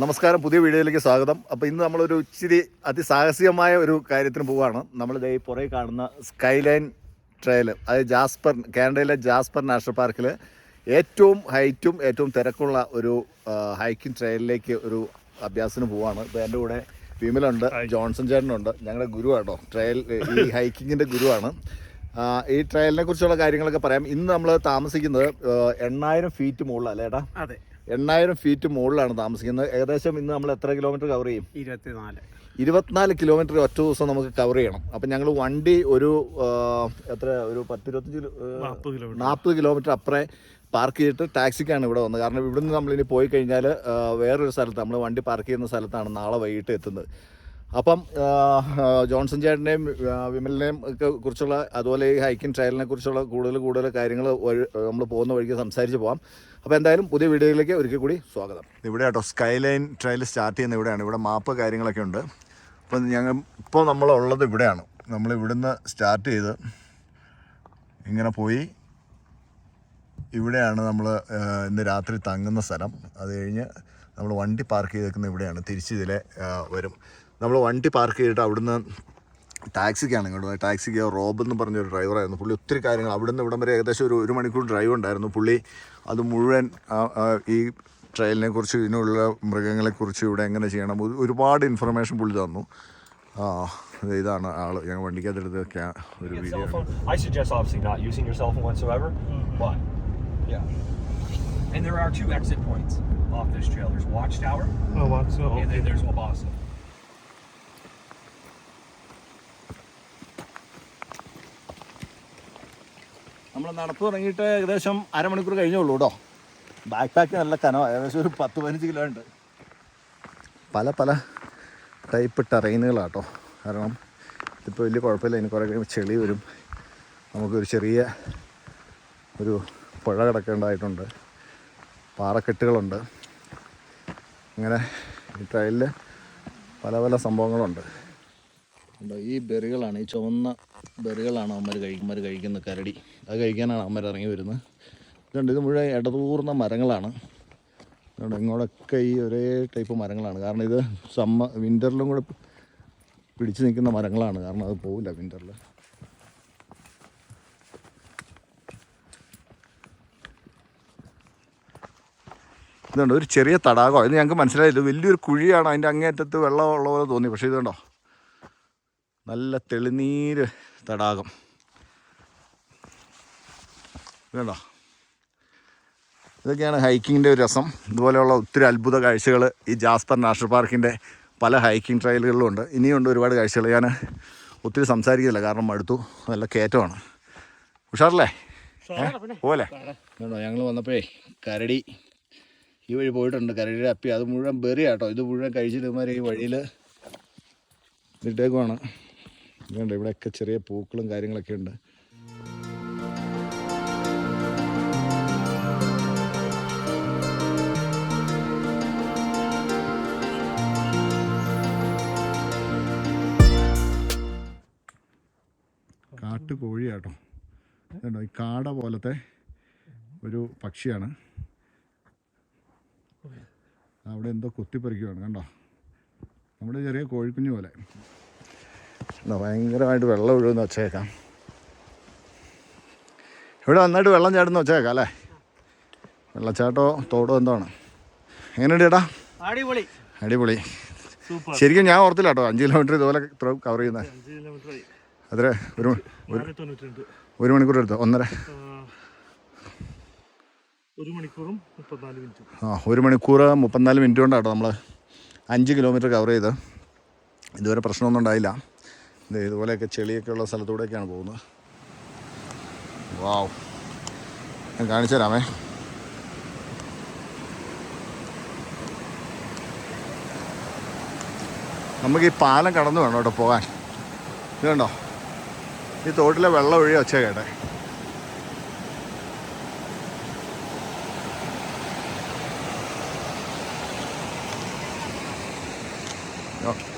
നമസ്കാരം പുതിയ വീഡിയോയിലേക്ക് സ്വാഗതം. അപ്പോൾ ഇന്ന് നമ്മളൊരു ഇച്ചിരി അതിസാഹസികമായ ഒരു കാര്യത്തിന് പോവുകയാണ് നമ്മൾ ഈ പുറകെ കാണുന്ന സ്കൈലൈൻ ട്രയൽ അത് ജാസ്പർ കാനഡയിലെ ജാസ്പർ നാഷണൽ പാർക്കിൽ ഏറ്റവും ഹൈറ്റും ഏറ്റവും തിരക്കുള്ള ഒരു ഹൈക്കിംഗ് ട്രയലിലേക്ക് ഒരു അഭ്യാസത്തിന് പോവാണ്. ഇപ്പോൾ എന്റെ കൂടെ വിമലുണ്ട് ജോൺസൺ ചേട്ടനുണ്ട്. ഞങ്ങളുടെ ഗുരുവാട്ടോ ട്രയൽ ഈ ഹൈക്കിങ്ങിന്റെ ഗുരുവാണ്. ഈ ട്രയലിനെ കുറിച്ചുള്ള കാര്യങ്ങളൊക്കെ പറയാം. ഇന്ന് നമ്മൾ താമസിക്കുന്നത് എണ്ണായിരം ഫീറ്റ് മുകളിലല്ലേ ഏട്ടാ? അതെ. എണ്ണായിരം ഫീറ്റ് മുകളിലാണ് താമസിക്കുന്നത്. ഏകദേശം ഇന്ന് നമ്മൾ എത്ര കിലോമീറ്റർ കവർ ചെയ്യും? ഇരുപത്തിനാല്. ഇരുപത്തിനാല് കിലോമീറ്റർ ഒറ്റ ദിവസം നമുക്ക് കവർ ചെയ്യണം. അപ്പം ഞങ്ങൾ വണ്ടി ഒരു എത്ര? ഒരു പത്തിരുപത്തഞ്ച് നാൽപ്പത് കിലോമീറ്റർ അപ്പുറം പാർക്ക് ചെയ്തിട്ട് ടാക്സിക്കാണ് ഇവിടെ വന്നത്. കാരണം ഇവിടുന്ന് നമ്മളിനി പോയി കഴിഞ്ഞാൽ വേറൊരു സ്ഥലത്ത് നമ്മൾ വണ്ടി പാർക്ക് ചെയ്യുന്ന സ്ഥലത്താണ് നാളെ വൈകിട്ട് എത്തുന്നത്. അപ്പം ജോൺസൺ ചേട്ടന്റെയും വിമലിനെയും ഒക്കെ കുറിച്ചുള്ള അതുപോലെ ഈ ഹൈക്കിംഗ് ട്രയലിനെ കുറിച്ചുള്ള കൂടുതൽ കൂടുതൽ കാര്യങ്ങൾ നമ്മൾ പോകുന്ന വഴിക്ക് സംസാരിച്ച് പോകാം അപ്പോൾ എന്തായാലും പുതിയ വീഡിയോയിലേക്ക് ഒരിക്കൽ കൂടി സ്വാഗതം. ഇവിടെ കേട്ടോ സ്കൈ ലൈൻ ട്രയൽ സ്റ്റാർട്ട് ചെയ്യുന്ന ഇവിടെയാണ്. ഇവിടെ മാപ്പ് കാര്യങ്ങളൊക്കെ ഉണ്ട്. അപ്പം ഞങ്ങൾ ഇപ്പോൾ നമ്മളുള്ളത് ഇവിടെയാണ്. നമ്മൾ ഇവിടുന്ന് സ്റ്റാർട്ട് ചെയ്ത് ഇങ്ങനെ പോയി. ഇവിടെയാണ് നമ്മൾ ഇന്ന് രാത്രി തങ്ങുന്ന സ്ഥലം. അത് കഴിഞ്ഞ് നമ്മൾ വണ്ടി പാർക്ക് ചെയ്തേക്കുന്ന ഇവിടെയാണ്. തിരിച്ച് ഇതിലെ വരും. നമ്മൾ വണ്ടി പാർക്ക് ചെയ്തിട്ട് അവിടുന്ന് ടാക്സിക്കാണ് ഇങ്ങോട്ട് പോയത് ടാക്സിക്ക് റോബ് എന്ന് പറഞ്ഞൊരു ഡ്രൈവറായിരുന്നു പുള്ളി ഒത്തിരി കാര്യങ്ങൾ അവിടുന്ന് ഇവിടം വരെ ഏകദേശം ഒരു ഒരു മണിക്കൂർ ഡ്രൈവ് ഉണ്ടായിരുന്നു പുള്ളി അത് മുഴുവൻ ഈ ട്രെയിലിനെ കുറിച്ച് ഇതിനുള്ള മൃഗങ്ങളെക്കുറിച്ച് ഇവിടെ എങ്ങനെ ചെയ്യണം ഒരുപാട് ഇൻഫർമേഷൻ പുള്ളി തന്നു ആ ഇതാണ് ആൾ ഞങ്ങൾ വണ്ടിക്കകത്തെടുത്ത് ഒരു video cell phone. I suggest obviously not using your cell phone whatsoever. But yeah. And there are two exit points off this trail. There's Watchtower Oh? So, and then there's Wabasa. നമ്മൾ നടപ്പ് തുടങ്ങിയിട്ട് ഏകദേശം അരമണിക്കൂർ കഴിഞ്ഞുള്ളൂ കേട്ടോ. Back pack നല്ല canoe ഏകദേശം ഒരു പത്ത് പതിനഞ്ച് കിലോ ഉണ്ട്. പല പല ടൈപ്പ് ടറൈനുകളാട്ടോ കാരണം ഇതിപ്പോൾ വലിയ കുഴപ്പമില്ല. ഇനി കുറേ കഴിയുമ്പോൾ ചെളി വരും. നമുക്കൊരു ചെറിയ ഒരു പുഴ കിടക്കേണ്ടതായിട്ടുണ്ട്. പാറക്കെട്ടുകളുണ്ട്. അങ്ങനെ ഈ ട്രയലിൽ പല പല സംഭവങ്ങളുണ്ട്. ഉണ്ടോ ഈ ബെറികളാണ് ഈ ചുവന്ന ബെറികളാണ് അമ്മർ കഴിക്കുമ്പോൾ കഴിക്കുന്ന കരടി. അത് കഴിക്കാനാണ് അമ്മർ ഇറങ്ങി വരുന്നത്. ഇതുണ്ട് ഇത് മുഴുവൻ ഇടതൂർന്ന മരങ്ങളാണ്. ഇതുണ്ട് ഇങ്ങോട്ടൊക്കെ ഈ ഒരേ ടൈപ്പ് മരങ്ങളാണ്. കാരണം ഇത് സമ്മ വിന്ററിലും കൂടെ പിടിച്ചു നിൽക്കുന്ന മരങ്ങളാണ്. കാരണം അത് പോവില്ല വിന്ററിൽ ഇതുണ്ട് ഒരു ചെറിയ തടാകം. ഇത് ഞങ്ങൾക്ക് മനസ്സിലായില്ല. വലിയൊരു കുഴിയാണ്. അതിന്റെ അങ്ങേറ്റത്ത് വെള്ളം ഉള്ള പോലെ തോന്നി. പക്ഷേ ഇതുണ്ടോ? നല്ല തെളിനീര് തടാകം. ഇതുണ്ടോ? ഇതൊക്കെയാണ് ഹൈക്കിങ്ങിന്റെ ഒരു രസം. ഇതുപോലെയുള്ള ഒത്തിരി അത്ഭുത കാഴ്ചകൾ ഈ ജാസ്പർ നാഷണൽ പാർക്കിന്റെ പല ഹൈക്കിംഗ് ട്രയലുകളിലും ഉണ്ട്. ഇനിയുണ്ട് ഒരുപാട് കാഴ്ചകൾ. ഞാൻ ഒത്തിരി സംസാരിക്കില്ല കാരണം മടുത്തു. നല്ല കയറ്റമാണ്. ഉഷാറല്ലേ? പോലെ കേട്ടോ ഞങ്ങൾ വന്നപ്പോഴേ കരടി ഈ വഴി പോയിട്ടുണ്ട്. കരടിയുടെ അപ്പി. അത് മുഴുവൻ ബെറിയാട്ടോ. ഇത് മുഴുവൻ കഴിച്ചിട്ട് ഇവന്മാർ ഈ വഴിയിൽ ഇട്ടേക്കുവാണ് ഇതുണ്ട്. ഇവിടെയൊക്കെ ചെറിയ പൂക്കളും കാര്യങ്ങളൊക്കെ ഉണ്ട്. കാട്ടുകോഴിയാട്ടോ ഇതുണ്ടോ? ഈ കാട പോലത്തെ ഒരു പക്ഷിയാണ്. അവിടെ എന്തോ കുത്തിപ്പറിക്കുവാണ്. കണ്ടോ? നമ്മുടെ ചെറിയ കോഴിക്കുഞ്ഞു പോലെ. എന്താ ഭയങ്കരമായിട്ട് വെള്ളം ഒഴുകുന്ന വെച്ചേക്കാം ഇവിടെ നന്നായിട്ട് വെള്ളം ചാടുന്ന വെച്ചേക്കാം അല്ലേ? വെള്ളച്ചാട്ടോ തോടോ എന്താണ്? എങ്ങനെയുണ്ട് ചേട്ടാ? അടിപൊളി. അടിപൊളി. ശരിക്കും ഞാൻ ഓർത്തില്ല കേട്ടോ അഞ്ച് കിലോമീറ്റർ ഇതുപോലെ ഇത്ര കവർ ചെയ്യുന്നത് ആയി. അത്ര ഒരു ഒരു മണിക്കൂർ എടുത്തോ? ഒന്നര? ആ, ഒരു മണിക്കൂറും മുപ്പത്തിനാല് മിനിറ്റ്. ആ ഒരു മണിക്കൂർ മുപ്പത്തിനാല് മിനിറ്റ് കൊണ്ടാട്ടോ നമ്മൾ അഞ്ച് കിലോമീറ്റർ കവർ ചെയ്ത് ഇതുവരെ പ്രശ്നമൊന്നും ഉണ്ടായില്ല. ഇതുപോലെയൊക്കെ ചെളിയൊക്കെ ഉള്ള സ്ഥലത്തൂടെയൊക്കെയാണ് പോകുന്നത്. വാവ്. ഞാൻ കാണിച്ചു തരാമേ. നമുക്ക് ഈ പാലം കടന്നു വേണം കേട്ടോ പോകാൻ. ഇത് കണ്ടോ? ഈ തോട്ടിലെ വെള്ളം ഒഴി ഒച്ച കേട്ടെ.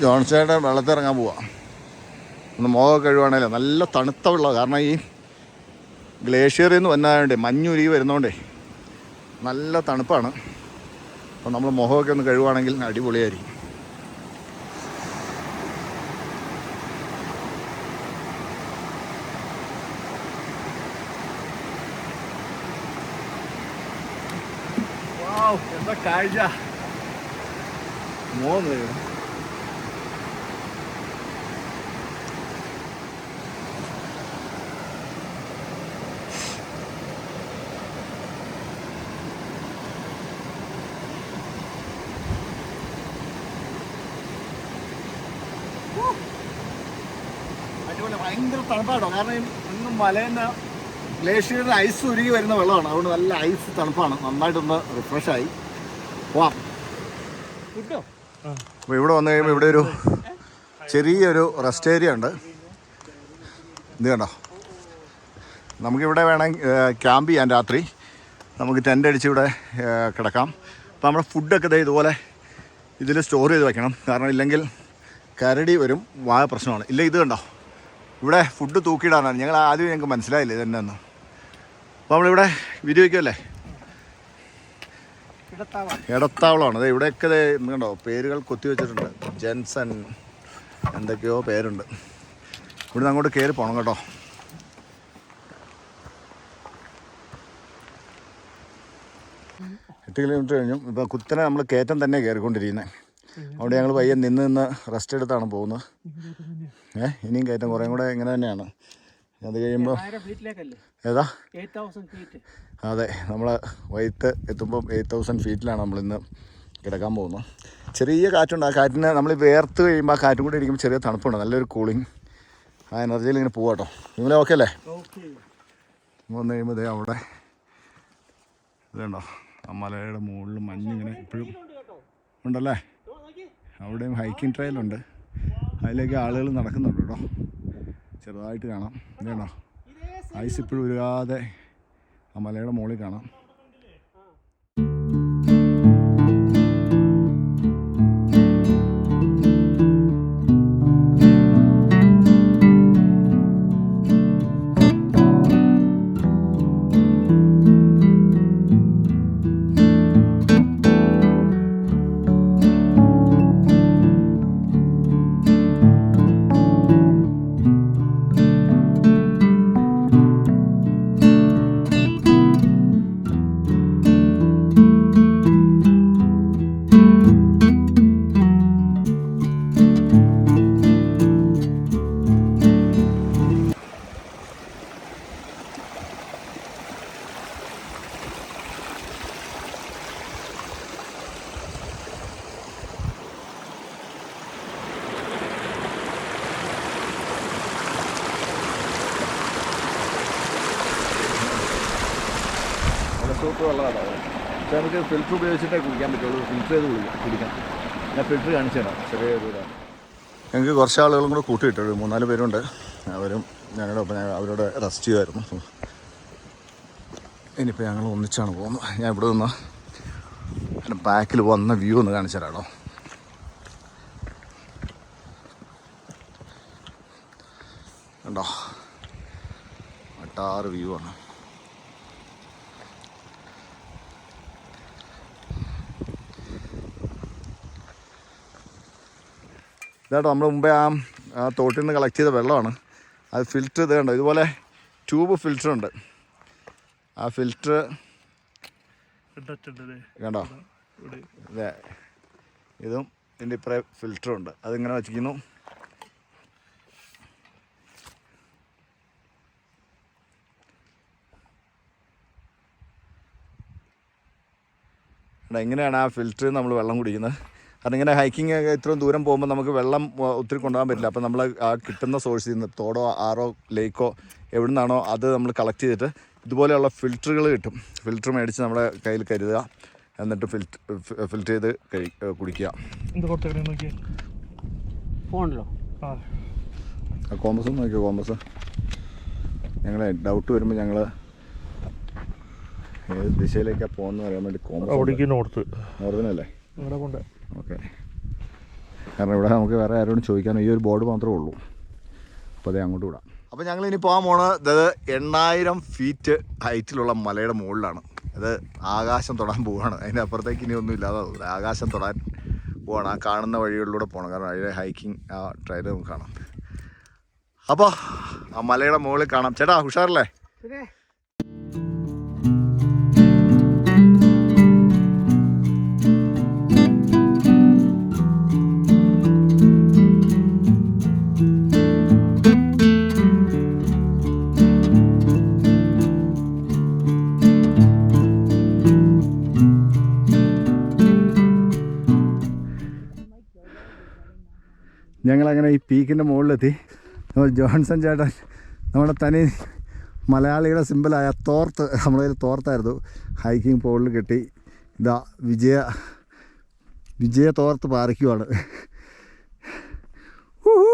ജോൺസേട്ടൻ വെള്ളത്തിൽ ഇറങ്ങാൻ പോവാ. ഒന്ന് മുഖമൊക്കെ കഴിവാണേലും നല്ല തണുത്ത വെള്ളം കാരണം ഈ ഗ്ലേഷ്യറിൽ നിന്ന് വന്നതുകൊണ്ടേ മഞ്ഞുരുകി വരുന്നതുകൊണ്ടേ നല്ല തണുപ്പാണ്. അപ്പോൾ നമ്മൾ മുഖമൊക്കെ ഒന്ന് കഴുകുവാണെങ്കിൽ അടിപൊളിയായിരിക്കും. എന്താ കാഴ്ച? മൂന്ന് അടിപൊളി ഭയങ്കര തണുപ്പാട്ടോ. കാരണം ഇന്നും മലേന്റെ ഗ്ലേഷ്യറിൽ ഐസ് ഉരുകി വരുന്ന വെള്ളമാണ്. അതുകൊണ്ട് നല്ല ഐസ് തണുപ്പാണ്. നന്നായിട്ടൊന്ന് റിഫ്രഷായി പോവാം. അപ്പോൾ ഇവിടെ വന്നു കഴിയുമ്പോൾ ഇവിടെ ഒരു ചെറിയൊരു റെസ്റ്റ് ഏരിയ ഉണ്ട്. ഇത് കണ്ടോ? നമുക്കിവിടെ വേണമെങ്കിൽ ക്യാമ്പ് ചെയ്യാൻ രാത്രി. നമുക്ക് ടെന്റ് അടിച്ച് ഇവിടെ കിടക്കാം. അപ്പോൾ നമ്മുടെ ഫുഡൊക്കെ ദേ ഇതുപോലെ ഇതിൽ സ്റ്റോർ ചെയ്ത് വെക്കണം. കാരണം ഇല്ലെങ്കിൽ കരടി വരും. വായ പ്രശ്നമാണ്. ഇല്ല ഇത് കണ്ടോ? ഇവിടെ ഫുഡ് തൂക്കിയിടാനാണ്. ഞങ്ങൾ ആദ്യം ഞങ്ങൾക്ക് മനസ്സിലായില്ല ഇതെന്നു അപ്പോൾ നമ്മളിവിടെ വീഡിയോ വയ്ക്കുമല്ലേ ഇടത്താവളമാണ് അതെ ഇവിടെയൊക്കെ കണ്ടോ പേരുകൾ കൊത്തി വെച്ചിട്ടുണ്ട്. ജെൻസൺ എന്തൊക്കെയോ പേരുണ്ട്. ഇവിടുന്ന് അങ്ങോട്ട് കയറി പോകണം കേട്ടോ. എട്ട് കിലോമീറ്റർ കഴിഞ്ഞു. ഇപ്പോൾ കുത്തനെ നമ്മൾ കയറ്റം തന്നെ കയറിക്കൊണ്ടിരിക്കുന്നത് അവിടെ ഞങ്ങൾ പയ്യെ നിന്ന് നിന്ന് റെസ്റ്റ് എടുത്താണ് പോകുന്നത്. ഏ ഇനിയും കയറ്റം കുറേ കൂടെ ഇങ്ങനെ തന്നെയാണ്. അത് കഴിയുമ്പോൾ ഏതാ? അതെ നമ്മൾ വൈകിട്ട് എത്തുമ്പോൾ എയ്റ്റ് തൗസൻഡ് ഫീറ്റിലാണ് നമ്മളിന്ന് കിടക്കാൻ പോകുന്നത്. ചെറിയ കാറ്റുണ്ട്. ആ കാറ്റിന് നമ്മൾ വേർത്ത് കഴിയുമ്പോൾ ആ കാറ്റും കൂടി ഇരിക്കുമ്പോൾ ചെറിയ തണുപ്പുണ്ട്. നല്ലൊരു കൂളിങ് ആ എനർജിയിൽ ഇങ്ങനെ പോവാ കേട്ടോ നിങ്ങളെ ഓക്കെ അല്ലേ? വന്നു കഴിയുമ്പോൾ ദേ അവിടെ ഇതുണ്ടോ ആ മലയുടെ മുകളിൽ മഞ്ഞിങ്ങനെ ഇപ്പോഴും ഉണ്ടല്ലേ? അവിടെയും ഹൈക്കിംഗ് ട്രയലുണ്ട് അതിലേക്ക് ആളുകൾ നടക്കുന്നുണ്ട് കേട്ടോ. ചെറുതായിട്ട് കാണാം. വേണോ ഐസ് ഇപ്പോഴും ഉരുകാതെ ആ മലയുടെ മുകളിൽ കാണാം. സൂപ്പ് വെള്ളമാണ് പക്ഷേ നമുക്ക് ഫിൽറ്റർ ഉപയോഗിച്ചിട്ടേ കുടിക്കാൻ പറ്റുള്ളൂ. ഫിൽറ്റർ ചെയ്ത് കുടിക്കാം കുടിക്കാം ഞാൻ ഫിൽറ്റർ കാണിച്ചു തരാം. ചെറിയ ദൂരമാണ് ഞങ്ങൾക്ക് കുറച്ച് ആളുകളും കൂടെ കൂട്ടിയിട്ടൊരു മൂന്നാൽ പേരുണ്ട്. അവരും ഞങ്ങളുടെ ഒപ്പം അവരോട് റെസ്റ്റ് ചെയ്യുമായിരുന്നു. ഇനിയിപ്പോൾ ഞങ്ങൾ ഒന്നിച്ചാണ് പോകുന്നത്. ഞാൻ ഇവിടെ നിന്ന് എന്റെ ബാക്കിൽ വന്ന വ്യൂ ഒന്ന് കാണിച്ചു തരാട്ടോ കണ്ടോ? അട്ടാറ് വ്യൂ ആണ്. ഇതാട്ടോ നമ്മൾ മുമ്പേ ആ ആ തോട്ടിൽ നിന്ന് കളക്ട് ചെയ്ത വെള്ളമാണ്. അത് ഫിൽറ്റർ ഇത് കണ്ടോ? ഇതുപോലെ ട്യൂബ് ഫിൽറ്റർ ഉണ്ട്. ആ ഫിൽറ്റർ കണ്ടോ? അതെ ഇതും ഇതിന്റെ ഇപ്പറേ ഫിൽറ്റർ ഉണ്ട്. അതിങ്ങനെ വച്ചിരിക്കുന്നു. എടാ, ഇങ്ങനെയാണ് ആ ഫിൽറ്ററിൽ നമ്മൾ വെള്ളം കുടിക്കുന്നത്. കാരണം ഇങ്ങനെ ഹൈക്കിംഗ് ഇത്രയും ദൂരം പോകുമ്പോൾ നമുക്ക് വെള്ളം ഒത്തിരി കൊണ്ടുപോകാൻ പറ്റില്ല. അപ്പോൾ നമ്മൾ ആ കിട്ടുന്ന സോഴ്സിൽ നിന്ന് തോടോ ആറോ ലേക്കോ എവിടെ നിന്നാണോ അത് നമ്മൾ കളക്ട് ചെയ്തിട്ട് ഇതുപോലെയുള്ള ഫിൽറ്ററുകൾ കിട്ടും. ഫിൽറ്റർ മേടിച്ച് നമ്മുടെ കയ്യിൽ കരുതുക. എന്നിട്ട് ഫിൽറ്റർ ഫിൽറ്റർ ചെയ്ത് കഴി കുടിക്കുക. ഫോണിലോ? കോമ്പസ് നോക്കിയോ കോമ്പസ് ഞങ്ങളെ ഡൗട്ട് വരുമ്പോൾ ഞങ്ങൾ ഏത് ദിശയിലേക്കാണ് പോകുന്നത് അറിയാൻ വേണ്ടി കോമ്പസ് നോർത്തിനല്ലേ? ഇവിടെ കൊണ്ട് ഓക്കെ. കാരണം ഇവിടെ നമുക്ക് വേറെ ആരോടും ചോദിക്കാനോ ഈ ഒരു ബോർഡ് മാത്രമേ ഉള്ളൂ. അപ്പോൾ അതേ അങ്ങോട്ട് വിടാം. അപ്പോൾ ഞങ്ങൾ ഇനി പോകാൻ പോണത് ഇത് എണ്ണായിരം ഫീറ്റ് ഹൈറ്റിലുള്ള മലയുടെ മുകളിലാണ്. അത് ആകാശം തൊടാൻ പോവുകയാണ് അതിന്റെ അപ്പുറത്തേക്ക് ഇനി ഒന്നും ഇല്ലാതെ. ആകാശം തൊടാൻ പോവാണ്. ആ കാണുന്ന വഴികളിലൂടെ പോകണം കാരണം അതിലെ ഹൈക്കിംഗ് ആ ട്രയൽ നമുക്ക് കാണാം. അപ്പോൾ ആ മലയുടെ മുകളിൽ കാണാം. ചേട്ടാ ഉഷാറല്ലേ? ഞങ്ങളങ്ങനെ ഈ പീക്കിന്റെ മുകളിലെത്തി. നമ്മൾ ജോൺസൺ ചേട്ടൻ നമ്മുടെ തനി മലയാളിയുടെ സിമ്പിളായ തോർത്ത് നമ്മുടെ കയ്യിൽ തോർത്തായിരുന്നു. ഹൈക്കിംഗ് പോളിൽ കെട്ടി. ഇതാ വിജയ വിജയ തോർത്ത് പാറിക്കുവാണ്. ഊഹൂ.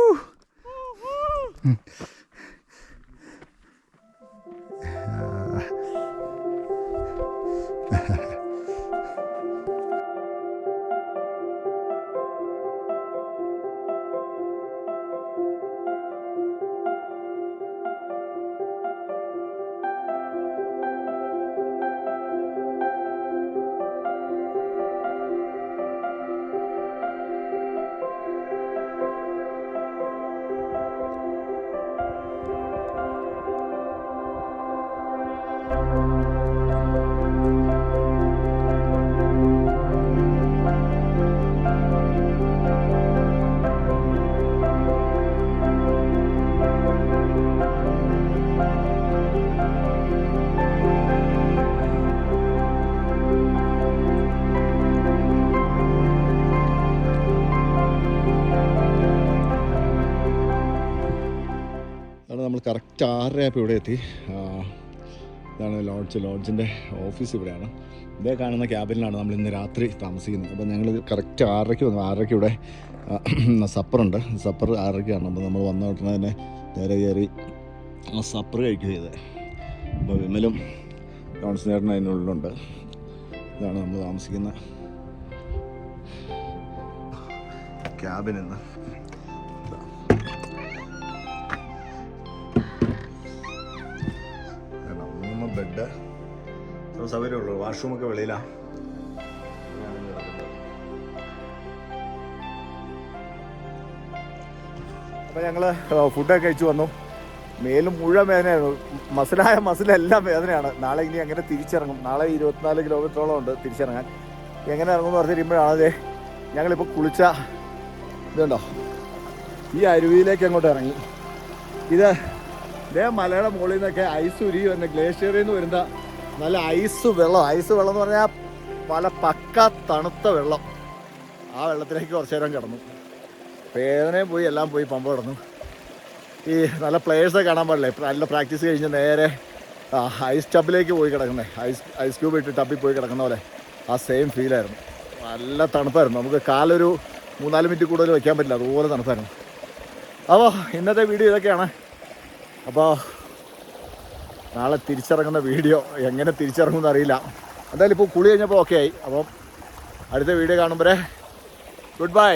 അതാണ് നമ്മൾ കറക്റ്റ് ആറരയപ്പോൾ ഇവിടെ എത്തി. ഇതാണ് ലോഡ്ജ് ലോഡ്ജിന്റെ ഓഫീസ് ഇവിടെയാണ്. ഇതേ കാണുന്ന ക്യാബിനിലാണ് നമ്മൾ ഇന്ന് രാത്രി താമസിക്കുന്നത്. അപ്പോൾ ഞങ്ങൾ കറക്റ്റ് ആറരയ്ക്ക് വന്നു. ആറരയ്ക്ക് ഇവിടെ സപ്പറുണ്ട് സപ്പർ ആറരയ്ക്കാണ്. അപ്പോൾ നമ്മൾ വന്ന ഉടനെ തന്നെ നേരെ കയറി സപ്പർ കഴിക്കുക ചെയ്തത് അപ്പോൾ വിമലും ജോൺസൺ അതിനുള്ളിലുണ്ട് ഇതാണ് നമ്മൾ താമസിക്കുന്ന ക്യാബിൻ ബെഡ് സൗകര്യമുള്ളൂ. വാഷ്റൂമൊക്കെ വെളിയിലാണ് അപ്പോൾ ഞങ്ങൾ ഫുഡൊക്കെ കഴിച്ചു വന്നു. മേലും മുഴുവൻ വേദനയായിരുന്നു. മസിലായ മസിലെല്ലാം വേദനയാണ്. നാളെ ഇനി അങ്ങനെ തിരിച്ചിറങ്ങും. നാളെ ഇരുപത്തിനാല് കിലോമീറ്ററോളം ഉണ്ട് തിരിച്ചിറങ്ങാൻ. എങ്ങനെ ഇറങ്ങുമെന്ന് പറഞ്ഞിരിക്കുമ്പോഴാണ് അതെ ഞങ്ങളിപ്പോൾ കുളിച്ച ഇതുണ്ടോ? ഈ അരുവിയിലേക്ക് അങ്ങോട്ട് ഇറങ്ങി. ഇത് ഇതേ മലയുടെ മുകളിൽ നിന്നൊക്കെ ഐസ് ഉരുകി വരുന്ന ഗ്ലേഷ്യറിൽ നിന്ന് വരുന്ന നല്ല ഐസ് വെള്ളം. ഐസ് വെള്ളം എന്ന് പറഞ്ഞാൽ പല പക്ക തണുത്ത വെള്ളം. ആ വെള്ളത്തിലേക്ക് കുറച്ചു നേരം കിടന്നു. വേദനയും പോയി എല്ലാം പോയി പമ്പ കിടന്നു. ഈ നല്ല പ്ലേയേഴ്സെ കാണാൻ പാടില്ലേ? നല്ല പ്രാക്ടീസ് കഴിഞ്ഞ് നേരെ ഐസ് ടബിലേക്ക് പോയി കിടക്കുന്നത് ഐസ് ഐസ് ക്യൂബ് ഇട്ട് ടബിൽ പോയി കിടക്കുന്ന പോലെ. ആ സെയിം ഫീലായിരുന്നു നല്ല തണുപ്പായിരുന്നു. നമുക്ക് കാലൊരു മൂന്നാൽ മിനിറ്റ് കൂടുതൽ വയ്ക്കാൻ പറ്റില്ല. അതുപോലെ തണുപ്പായിരുന്നു. അപ്പോൾ ഇന്നത്തെ വീഡിയോ ഇതൊക്കെയാണ്. അപ്പോൾ നാളെ തിരിച്ചിറങ്ങുന്ന വീഡിയോ എങ്ങനെ തിരിച്ചിറങ്ങുമെന്ന് അറിയില്ല. എന്തായാലും ഇപ്പോൾ കുളി കഴിഞ്ഞപ്പോൾ ഓക്കെ ആയി. അപ്പം അടുത്ത വീഡിയോ കാണുമ്പോഴേ ഗുഡ് ബൈ